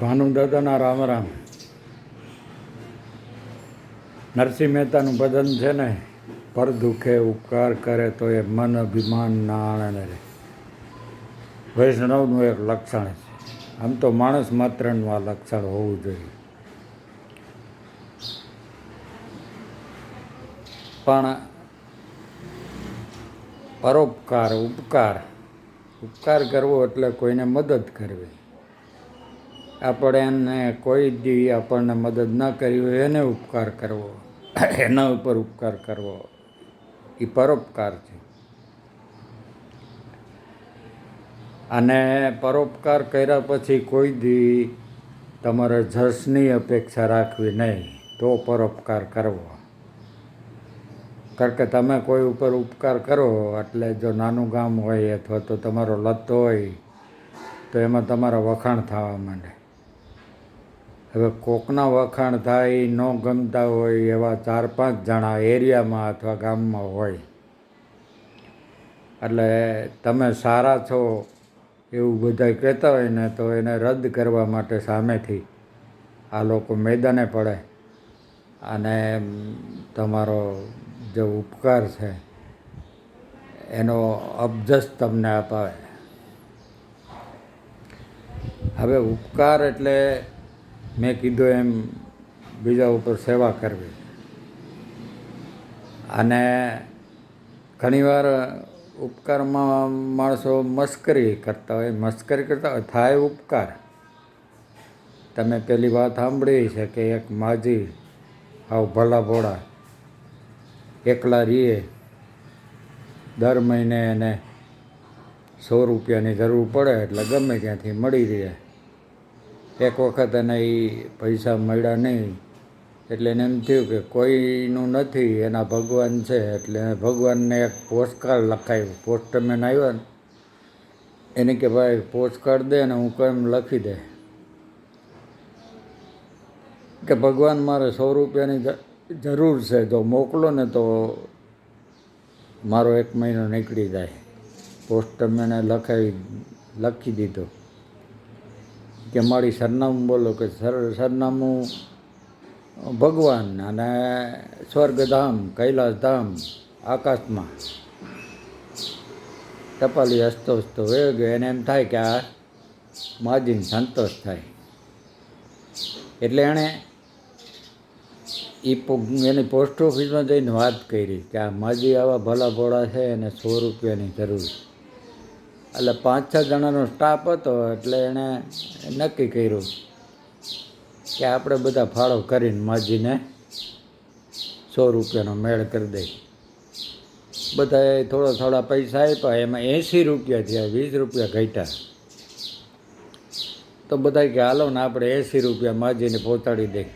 ભાનુદાદાના રામ રામ. નરસિંહ મહેતાનું ભજન છે ને, પર દુખે ઉપકાર કરે તો એ મન અભિમાન ના આણે રે. વૈષ્ણવનું એક લક્ષણ છે. આમ તો માણસ માત્રનું આ લક્ષણ હોવું જોઈએ. પણ પરોપકાર, ઉપકાર. ઉપકાર કરવો એટલે કોઈને મદદ કરવી. આપણે એને કોઈ દી આપણને મદદ ન કરી હોય, એને ઉપકાર કરવો. એના ઉપર ઉપકાર કરવો. એ પરોપકાર છે. અને પરોપકાર કર્યા પછી કોઈ દી તમારે જશની અપેક્ષા રાખવી નહીં, તો પરોપકાર કરવો. કારણ કે તમે કોઈ ઉપર ઉપકાર કરો, એટલે જો નાનું ગામ હોય અથવા તો તમારો લત્તો હોય, તો એમાં તમારા વખાણ થવા માંડે. હવે કોકના વખાણ થાય, ન ગમતા હોય એવા ચાર પાંચ જણા એરિયામાં અથવા ગામમાં હોય. એટલે તમે સારા છો એવું બધા કહેતા હોય ને તો એને રદ કરવા માટે સામેથી આ લોકો મેદાને પડે. અને તમારો જે ઉપકાર છે, એનો અબજસ તમને અપાવે. હવે ઉપકાર એટલે મેં કીધું એમ બીજા ઉપર સેવા કરવી. અને ઘણીવાર ઉપકારમાં માણસો મસ્કરી કરતા હોય મસ્કરી કરતા થાય ઉપકાર. તમે પેલી વાત સાંભળી છે કે એક માજી હાવ ભલા ભોળા, એકલા રીએ દર મહિને એને સો રૂપિયાની જરૂર પડે, એટલે ગમે ત્યાંથી મળી રહે. એક વખત એને એ પૈસા મળ્યા નહીં. એટલે એને એમ થયું કે કોઈનું નથી, એના ભગવાન છે. એટલે ભગવાનને એક પોસ્ટકાર્ડ લખાવ્યું પોસ્ટમેન આવ્યો ને, એને કે ભાઈ પોસ્ટકાર્ડ દે ને હું કેમ લખી દે. કે ભગવાન મારે સો રૂપિયાની જરૂર છે. જો મોકલો ને તો મારો એક મહિનો નીકળી જાય. પોસ્ટમેને લખાવી લખી દીધો. કે મારી સરનામું બોલો કે સર, સરનામું ભગવાન અને સ્વર્ગધામ, કૈલાસધામ, આકાશમાં. ટપાલી હસતો વયો ગયો. એને એમ થાય કે આ માજીને સંતોષ થાય. એટલે એણે એ એની પોસ્ટ ઓફિસમાં જઈને વાત કરી કે આ માજી આવા ભલા ભોળા છે, એને સો રૂપિયાની જરૂર છે. એટલે પાંચ, છ જણાનો સ્ટાફ હતો એટલે એણે નક્કી કર્યું કે આપણે બધા ફાળો કરીને માજીને સો રૂપિયાનો મેળ કરી દઈ બધાએ થોડા થોડા પૈસા આપ્યા, એમાં એંસી રૂપિયા થયા, વીસ રૂપિયા ઘટ્યા. તો બધા કે, હાલો ને, આપણે એંસી રૂપિયા માજીને પહોંચાડી દઈ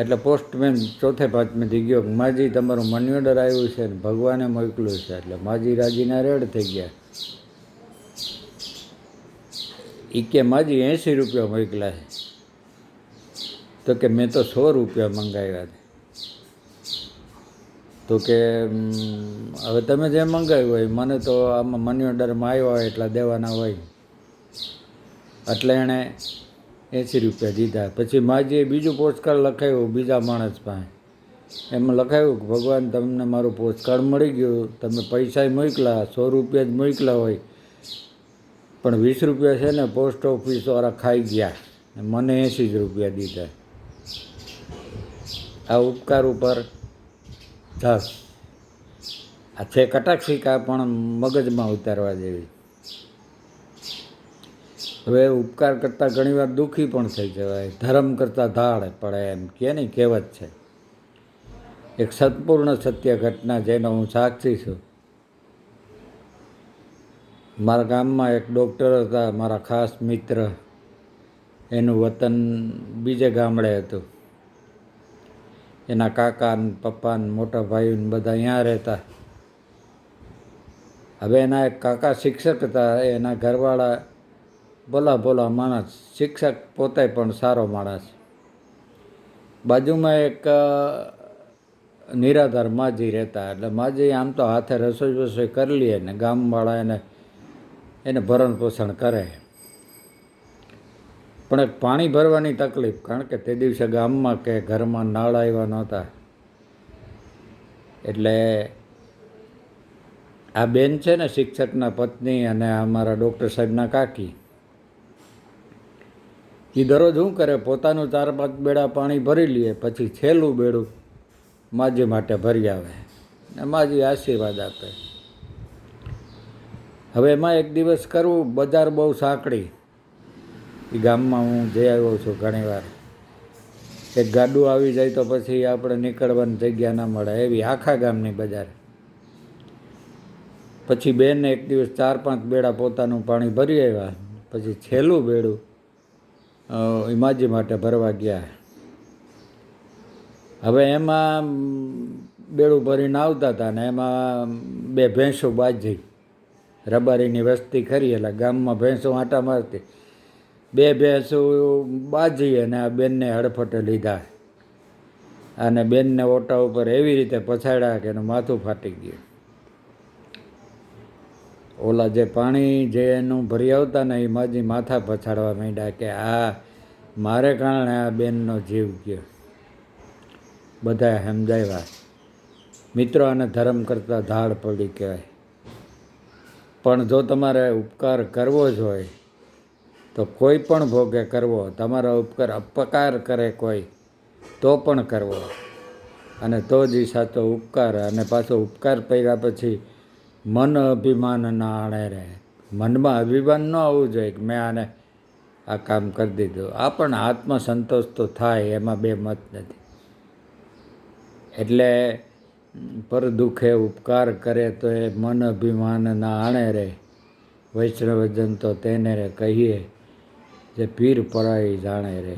એટલે પોસ્ટમેન ચોથે પાંચમેથી ગયો. માજી તમારું મની ઓર્ડર આવ્યું છે ભગવાને મોકલ્યું છે. એટલે માજી રાજીના રેડ થઈ ગયા. એ કે માજી એંસી રૂપિયા મોકલ્યા છે. તો કે મેં તો સો રૂપિયા મંગાવ્યા છે. તો કે હવે તમે જે મંગાવ્યું હોય, મને તો આમાં મની ઓર્ડરમાં આવ્યા હોય એટલા દેવાના હોય. એટલે એણે એંસી રૂપિયા દીધા. પછી માજીએ બીજું પોસ્ટકાર્ડ લખાયું બીજા માણસ પાસે. એમાં લખાયું કે, ભગવાન, તમને મારું પોસ્ટકાર્ડ મળી ગયું. તમે પૈસા મોકલા, સો રૂપિયા જ મોકલા હોય. પણ વીસ રૂપિયા છે ને, પોસ્ટ ઓફિસવાળા ખાઈ ગયા મને એંસી જ રૂપિયા દીધા. આ ઉપકાર ઉપર ધસ. આ છે કટાક્ષિકા, પણ મગજમાં ઉતારવા જેવી. હવે ઉપકાર કરતાં ઘણીવાર દુઃખી પણ થઈ જવાય. ધર્મ કરતાં ધાડ પડે એમ કે નહીં, કહેવત છે. એક સત્પૂર્ણ સત્ય ઘટના જેનો હું સાક્ષી છું. મારા ગામમાં એક ડૉક્ટર હતા, મારા ખાસ મિત્ર. એનું વતન બીજે ગામડે હતું. એના કાકા ને પપ્પા ને મોટા ભાઈ ને બધા અહીંયા રહેતા. હવે એના એક કાકા શિક્ષક હતા, એના ઘરવાળા ભલા ભોલા માણસ, શિક્ષક પોતે પણ સારો માણસ. બાજુમાં એક નિરાધાર માજી રહેતા, એટલે માજી આમ તો હાથે રસોઈ વસોઈ કરી લે ને ગામવાળા એને એને ભરણ પોષણ કરે. પણ એક પાણી ભરવાની તકલીફ, કારણ કે તે દિવસે ગામમાં કે ઘરમાં નળ આવ્યા નહોતા. એટલે આ બેન છે ને શિક્ષકના પત્ની અને અમારા ડૉક્ટર સાહેબના કાકી. એ દરરોજ શું કરે? પોતાનું ચાર પાંચ બેડા પાણી ભરી લે, પછી છેલ્લું બેડું માજી માટે ભરી આવે ને માજી આશીર્વાદ આપે. હવે એમાં એક દિવસ કરવું, બજાર બહુ સાંકડી. એ ગામમાં હું જઈ આવ્યો છું ઘણીવાર એક ગાડું આવી જાય તો પછી આપણે નીકળવાની જગ્યા ના મળે, એવી આખા ગામની બજાર. પછી બેન એક દિવસ ચાર પાંચ બેડા પોતાનું પાણી ભરી આવ્યા, પછી છેલ્લું બેડું અ, હિમાજી માટે ભરવા ગયા. હવે એમાં બેડું ભરીને આવતા હતા ને એમાં બે ભેંસો બાજી રબારીની વસ્તી ખરી એટલે ગામમાં ભેંસો આંટા મારતી. બે ભેંસો બાજી અને આ બેનને હડફટે લીધા. અને બેનને ઓટા ઉપર એવી રીતે પછાડ્યા કે એનું માથું ફાટી ગયું. ઓલા જે પાણી જે એનું ભરી આવતા ને એ માજી માથા પછાડવા માંડ્યા કે આ મારે કારણે આ બેનનો જીવ ગયો. બધા સમજાવ્યા મિત્રો અને ધર્મ કરતાં ધાડ પડી કહેવાય. પણ જો તમારે ઉપકાર કરવો જ હોય, તો કોઈ પણ ભોગે કરવો, તમારો ઉપકાર અપકાર કરે કોઈ, તો પણ કરવો. અને તો જ એ સાચો ઉપકાર અને પાછો ઉપકાર પહેર્યા પછી મન અભિમાન ના આણે રહે. મનમાં અભિમાન ન આવવું જોઈએ કે મેં આને આ કામ કરી દીધું. આ પણ આત્મસંતોષ તો થાય, એમાં બે મત નથી. એટલે પર દુઃખે ઉપકાર કરે તો એ મન અભિમાન ના આણે રે વૈષ્ણવજન તો તેને રે કહીએ જે પીર પરાઈ જાણે રે